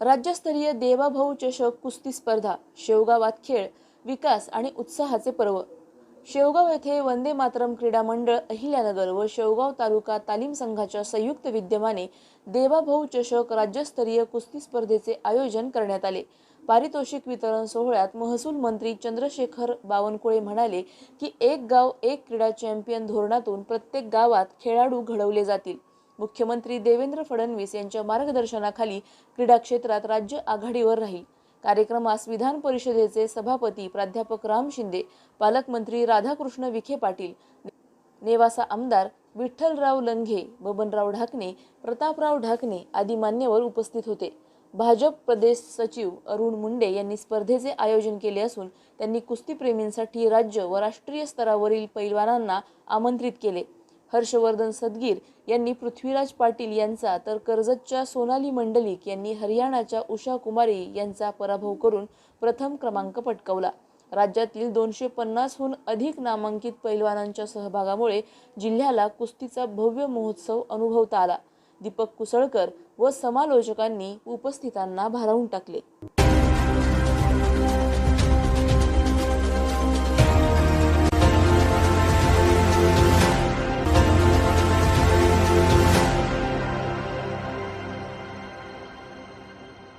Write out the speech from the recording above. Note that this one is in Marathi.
राज्यस्तरीय देवाभाऊ चषक कुस्ती स्पर्धा शेवगावात खेळ विकास आणि उत्साहाचे पर्व. शेवगाव येथे वंदे मातरम क्रीडा मंडळ अहिल्यानगर व शेवगाव तालुका तालीम संघाच्या संयुक्त विद्यमाने देवाभाऊ चषक राज्यस्तरीय कुस्ती स्पर्धेचे आयोजन करण्यात आले. पारितोषिक वितरण सोहळ्यात महसूल मंत्री चंद्रशेखर बावनकुळे म्हणाले की एक गाव एक क्रीडा चॅम्पियन धोरणातून प्रत्येक गावात खेळाडू घडवले जातील. मुख्यमंत्री देवेंद्र फडणवीस यांच्या मार्गदर्शनाखाली क्रीडा क्षेत्रात राज्य आघाडीवर राहील. कार्यक्रमास विधान परिषदेचे सभापती प्राध्यापक राम शिंदे पालकमंत्री राधाकृष्ण विखे पाटील नेवासा आमदार विठ्ठलराव लंघे बबनराव ढाकणे प्रतापराव ढाकणे आदी मान्यवर उपस्थित होते. भाजप प्रदेश सचिव अरुण मुंडे यांनी स्पर्धेचे आयोजन केले असून त्यांनी कुस्तीप्रेमींसाठी राज्य व राष्ट्रीय स्तरावरील पैलवानांना आमंत्रित केले. हर्षवर्धन सदगीर यांनी पृथ्वीराज पाटील यांचा तर कर्जतच्या सोनाली मंडलिक यांनी हरियाणाच्या उषा कुमारी यांचा पराभव करून प्रथम क्रमांक पटकावला. राज्यातील दोनशे पन्नासहून अधिक नामांकित पैलवानांच्या सहभागामुळे जिल्ह्याला कुस्तीचा भव्य महोत्सव अनुभवता आला. दीपक कुसळकर व समालोचकांनी उपस्थितांना भारावून टाकले.